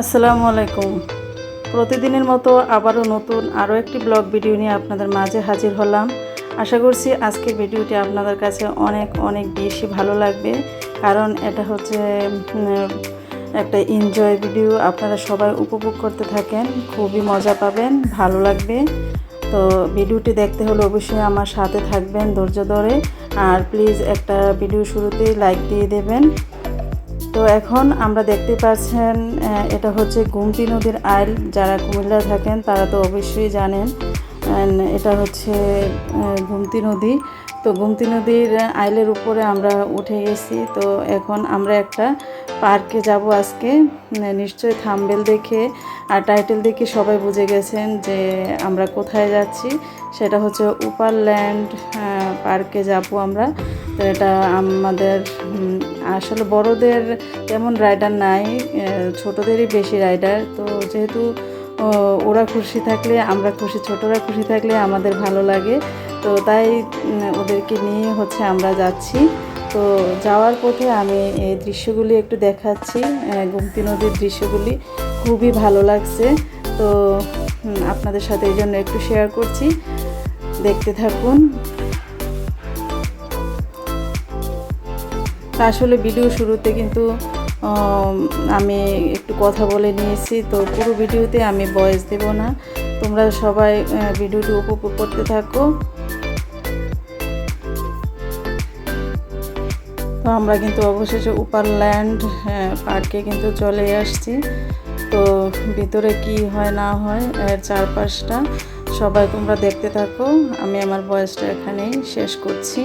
আসসালামু আলাইকুম। প্রতিদিনের মতো আবারও নতুন আরও একটি ব্লগ ভিডিও নিয়ে আপনাদের মাঝে হাজির হলাম। আশা করছি আজকে ভিডিওটি আপনাদের কাছে অনেক অনেক বেশি ভালো লাগবে। কারণ এটা হচ্ছে একটা এনজয় ভিডিও আপনারা সবাই উপভোগ করতে থাকেন, খুবই মজা পাবেন, ভালো লাগবে। তো ভিডিওটি দেখতে হলে অবশ্যই আমার সাথে থাকবেন ধৈর্য ধরে। আর প্লিজ একটা ভিডিও শুরুতেই লাইক দিয়ে দেবেন। তো এখন আমরা দেখতে পাচ্ছেন এটা হচ্ছে গুমতি নদীর আইল। যারা কুমিল্লা থাকেন, তারা তো অবশ্যই জানেন এটা হচ্ছে গুমতি নদী। তো গুমতি নদীর আইলের উপরে আমরা উঠে গেছি। তো এখন আমরা একটা পার্কে যাব আজকে। নিশ্চয়ই থাম্বেল দেখে আর টাইটেল দেখে সবাই বুঝে গেছেন যে আমরা কোথায় যাচ্ছি। সেটা হচ্ছে উপার ল্যান্ড পার্কে যাব আমরা। তো এটা আমাদের আসলে বড়দের তেমন রাইডার নাই ছোটদেরই বেশি রাইডার তো যেহেতু ওরা খুশি থাকলে, আমরা খুশি, ছোটরা খুশি থাকলে আমাদের ভালো লাগে। তো তাই ওদেরকে নিয়ে হচ্ছে আমরা যাচ্ছি। তো যাওয়ার পথে আমি এই দৃশ্যগুলি একটু দেখাচ্ছি। গুমতি নদীর দৃশ্যগুলি খুবই ভালো লাগছে। তো আপনাদের সাথে এই জন্য একটু শেয়ার করছি। দেখতে থাকুন। তা আসলে ভিডিও শুরুতে কিন্তু আমি একটু কথা বলে নিয়েছি। তো পুরো ভিডিওতে আমি ভয়েস দেব না। তোমরা সবাই ভিডিওটি উপভোগ করতে থাকো। তো আমরা কিন্তু অবশেষে উপার ল্যান্ড পার্কে কিন্তু চলে আসছি। তো ভিতরে কি হয়, না হয়, এর চারপাশটা সবাই তোমরা দেখতে থাকো। আমি আমার বয়সটা এখানেই শেষ করছি।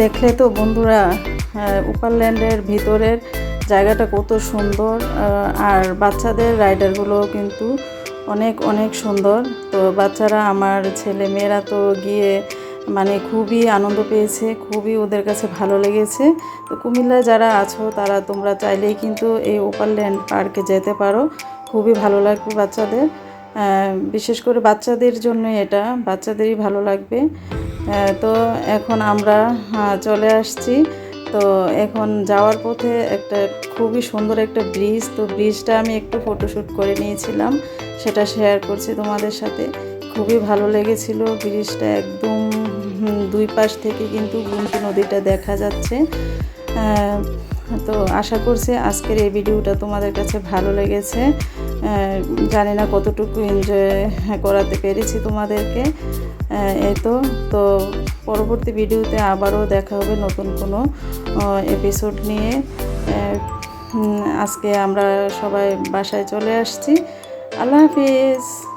দেখলে তো বন্ধুরা উপারল্যান্ডের ভিতরের জায়গাটা কত সুন্দর আর বাচ্চাদের রাইডারগুলো কিন্তু অনেক অনেক সুন্দর। তো বাচ্চারা, আমার ছেলে মেয়েরা তো গিয়ে মানে খুবই আনন্দ পেয়েছে, খুবই ওদের কাছে ভালো লেগেছে। তো কুমিল্লায় যারা আছো, তারা তোমরা চাইলেই কিন্তু এই ওপারল্যান্ড পার্কে যেতে পারো। খুবই ভালো লাগবে বাচ্চাদের। বিশেষ করে বাচ্চাদের জন্য এটা, বাচ্চাদেরই ভালো লাগবে। তো এখন আমরা চলে আসছি। তো এখন যাওয়ার পথে একটা খুবই সুন্দর একটা ব্রিজ তো ব্রিজটা আমি একটু ফটোশ্যুট করে নিয়েছিলাম। সেটা শেয়ার করছি তোমাদের সাথে। খুবই ভালো লেগেছিল ব্রিজটা একদম দুই পাশ থেকে কিন্তু গুমতি নদীটা দেখা যাচ্ছে। তো আশা করছি আজকের এই ভিডিওটা তোমাদের কাছে ভালো লেগেছে। জানি না কতটুকু এনজয় করাতে পেরেছি তোমাদেরকে। এই তো তো পরবর্তী ভিডিওতে আবারও দেখা হবে নতুন কোনো এপিসোড নিয়ে। আজকে আমরা সবাই বাসায় চলে আসছি। আল্লাহ হাফিজ।